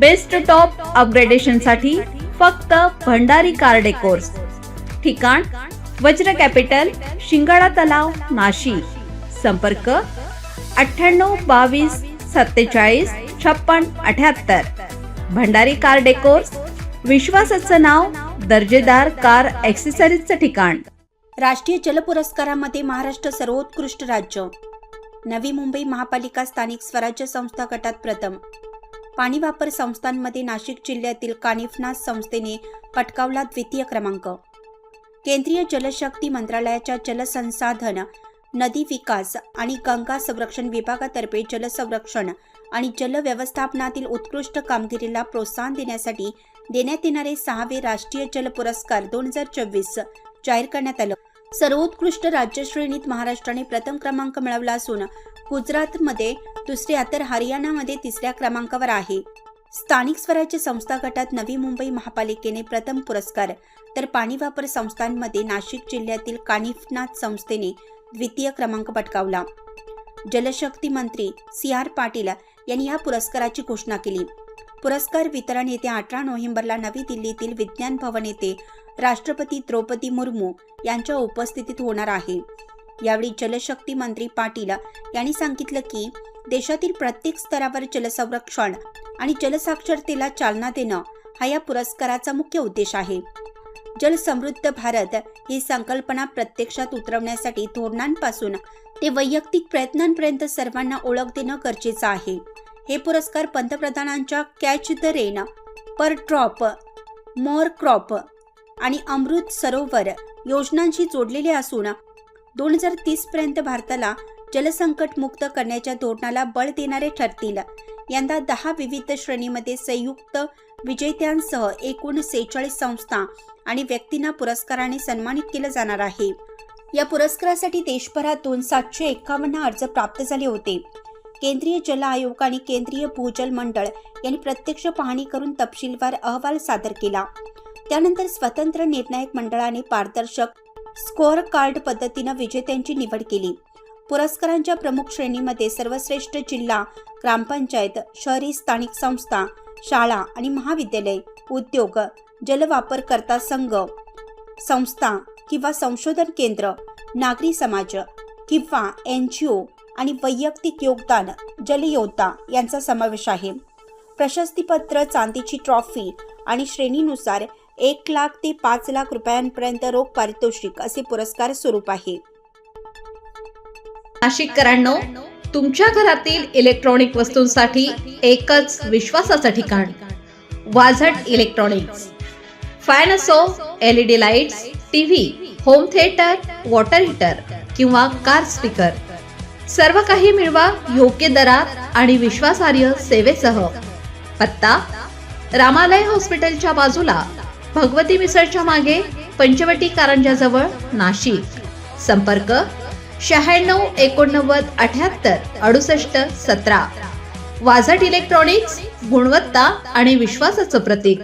Best top अपग्रेडेशनसाठी फक्त Bhandari car decors ठिकाण वज्र capital शिंगाडा तलाव नाशिक. संपर्क अठ्ठ्याण्णव बावीस सत्तेचाळीस छप्पन अठ्याहत्तर. भंडारी कार डेकोर्स विश्वासाचं नाव दर्जेदार कार ॲक्सेसरीजचं ठिकाण. राष्ट्रीय जल पुरस्कारामध्ये महाराष्ट्र सर्वोत्कृष्ट राज्य. नवी मुंबई महापालिका स्थानिक स्वराज्य संस्था गटात प्रथम. पाणी वापर संस्थांमध्ये नाशिक जिल्ह्यातील कानिफनाथ संस्थेने पटकावला द्वितीय क्रमांक. केंद्रीय जलशक्ती मंत्रालयाच्या जलसंसाधन नदी विकास आणि गंगा संरक्षण विभागातर्फे जलसंरक्षण आणि जल व्यवस्थापनातील उत्कृष्ट कामगिरीला प्रोत्साहन देण्यासाठी देण्यात येणारे सहावे राष्ट्रीय जल पुरस्कार दोन हजार चोवीस जाहीर करण्यात आलं. सर्वोत्कृष्ट राज्य श्रेणीत महाराष्ट्राने प्रथम क्रमांक मिळवला असून गुजरातमध्ये दुसऱ्या तर हरियाणामध्ये तिसऱ्या क्रमांकावर आहे. स्थानिक स्वराज्य संस्था गटात नवी मुंबई महापालिकेने प्रथम पुरस्कार तर पाणी वापर संस्थांमध्ये नाशिक जिल्ह्यातील कानिफनाथ संस्थेने द्वितीय क्रमांक पटकावला. जलशक्ती मंत्री सी आर पाटील यांनी या पुरस्काराची घोषणा केली. पुरस्कार वितरण येत्या अठरा नोव्हेंबरला नवी दिल्लीतील विज्ञान भवन येथे राष्ट्रपती द्रौपदी मुर्मू यांच्या उपस्थितीत होणार आहे. यावेळी जलशक्ती मंत्री पाटील यांनी सांगितलं की देशातील प्रत्येक स्तरावर जलसंरक्षण आणि जलसाक्षरतेला चालना देणं हा या पुरस्काराचा मुख्य उद्देश आहे. जल समृद्ध भारत ही संकल्पना प्रत्यक्षात उतरवण्यासाठी धोरणांपासून ते वैयक्तिक प्रयत्नांपर्यंत सर्वांना ओळख देणं गरजेचं आहे. हे पुरस्कार पंतप्रधानांच्या catch the rain per drop more crop आणि अमृत सरोवर योजनांशी जोडलेले असून दोन हजार तीस पर्यंत भारताला जलसंकट मुक्त करण्याच्या धोरणाला बळ देणारे ठरतील. यंदा दहा विविध श्रेणीमध्ये संयुक्त विजेत्यांसह एकूण सेहेचाळीस संस्था आणि व्यक्तींना पुरस्काराने सन्मानित केलं जाणार आहे. या पुरस्कारासाठी देशभरातून सातशे एक्कावन्न अर्ज प्राप्त झाले होते. केंद्रीय जल आयोग आणि केंद्रीय भूजल मंडळ यांनी प्रत्यक्ष पाहणी करून तपशीलवार अहवाल सादर केला. त्यानंतर स्वतंत्र निर्णायक मंडळाने पारदर्शक स्कोअर कार्ड पद्धतीनं विजेत्यांची निवड केली. पुरस्कारांच्या प्रमुख श्रेणीमध्ये सर्वश्रेष्ठ जिल्हा ग्रामपंचायत शहरी स्थानिक संस्था शाळा आणि महाविद्यालय उद्योग जलवापरकर्ता संघ संस्था किंवा संशोधन केंद्र नागरी समाज किंवा एन जी ओ आणि वैयक्तिक योगदान जलयोद्धा यांचा समावेश आहे. प्रशस्तीपत्र चांदीची ट्रॉफी आणि श्रेणीनुसार एक लाख ते पाच लाख रुपयांपर्यंत रोख पारितोषिक असे पुरस्कार स्वरूप आहे. नाशिककरांनो तुमच्या घरातील इलेक्ट्रॉनिक वस्तूंसाठी एकच विश्वासाचं ठिकाण वाझट इलेक्ट्रॉनिक्स फॅन असो L E D lights TV home theatre water heater किंवा कार स्पीकर सर्व काही मिळवा योग्य दरात आणि विश्वासार्ह सेवेसह. पत्ता रामालय हॉस्पिटलच्या बाजूला. भगवती मिसळच्या मागे पंचवटी कारंजाजवळ नाशिक. संपर्क शहाण्णव एकोणनव्वद अठ्याहत्तर अडुसष्ट सतरा. वाझट इलेक्ट्रॉनिक्स गुणवत्ता आणि विश्वासाचं प्रतीक.